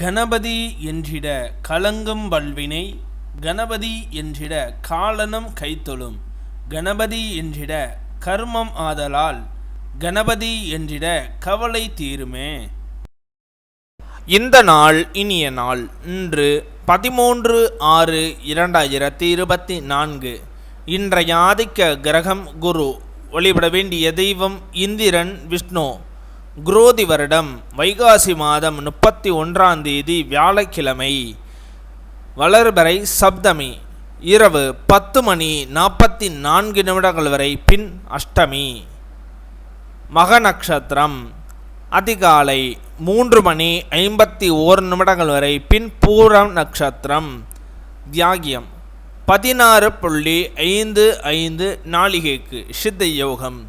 கணபதி என்றிட கலங்கும் வல்வினை கணபதி என்றிட காலனும் கைத்தொழும் கணபதி என்றிட கர்மம் ஆதலால் கணபதி என்றிட கவலை தீருமே. இந்த நாள் இனிய நாள் இன்று பதிமூன்று ஆறு இரண்டாயிரத்தி இருபத்தி நான்கு. இன்றைய ஆதிக்க கிரகம் குரு வழிபட வேண்டிய தெய்வம் இந்திரன் விஷ்ணு. குரோதி வருடம் வைகாசி மாதம் முப்பத்தி ஒன்றாம் தேதி வியாழக்கிழமை வளர்பறை சப்தமி இரவு பத்து மணி நாற்பத்தி நான்கு நிமிடங்கள் வரை பின் அஷ்டமி. மக நட்சத்திரம் அதிகாலை மூன்று மணி ஐம்பத்தி ஓரு நிமிடங்கள் வரை பின் பூரம் நட்சத்திரம் தியாகியம் பதினாறு புள்ளி ஐந்து ஐந்து நாளிகைக்கு சித்த யோகம்.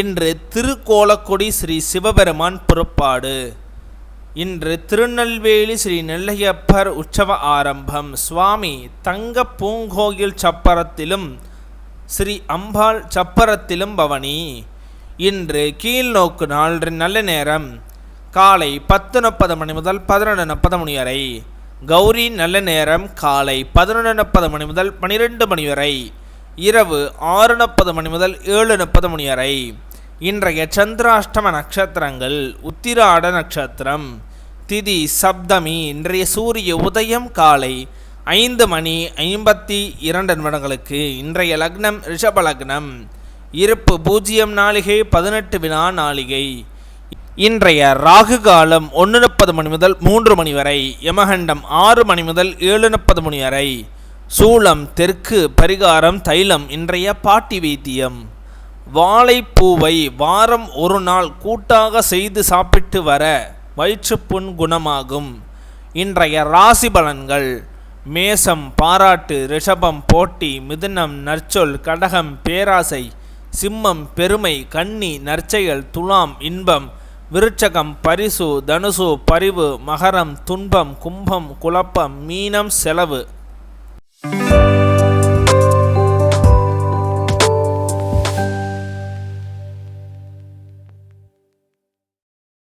இன்று திருக்கோலக்குடி ஸ்ரீ சிவபெருமான் புறப்பாடு. இன்று திருநெல்வேலி ஸ்ரீ நெல்லையப்பர் உற்சவ ஆரம்பம். சுவாமி தங்க பூங்கோயில் சப்பரத்திலும் ஸ்ரீ அம்பாள் சப்பரத்திலும் பவனி. இன்று கீழ்நோக்கு நாள் நல்ல நேரம். காலை பத்து முப்பது மணி முதல் பதினொன்று முப்பது மணி வரை. கௌரி நல்ல நேரம். காலை பதினொன்று முப்பது மணி முதல் பனிரெண்டு மணி வரை. இரவு ஆறு முப்பது மணி முதல் ஏழு முப்பது மணி வரை. இன்றைய சந்திராஷ்டம நட்சத்திரங்கள் உத்திராட நட்சத்திரம். திதி சப்தமி இன்றைய சூரிய உதயம் காலை ஐந்து மணி ஐம்பத்தி இரண்டு நிமிடங்களுக்கு இன்றைய லக்னம் ரிஷப லக்னம். இருப்பு பூஜ்ஜியம் நாளிகை பதினெட்டு வினா நாளிகை. இன்றைய ராகு காலம் ஒன்று முப்பது மணி முதல் மூன்று மணி வரை யமகண்டம் ஆறு மணி முதல் ஏழு முப்பது மணி வரை. சூளம் தெற்கு பரிகாரம் தைலம் இன்றைய பாட்டி வைத்தியம். வாழைப்பூவை வாரம் ஒரு நாள் கூட்டாக செய்து சாப்பிட்டு வர வயிற்றுப்புண் குணமாகும். இன்றைய ராசி பலன்கள் மேசம் பாராட்டு ரிஷபம் போட்டி மிதுனம் நற்சொல் கடகம் பேராசை சிம்மம் பெருமை கன்னி நற்செயல் துலாம் இன்பம் விருட்சகம் பரிசு தனுசு பரிவு மகரம் துன்பம் கும்பம் குழப்பம் மீனம் செலவு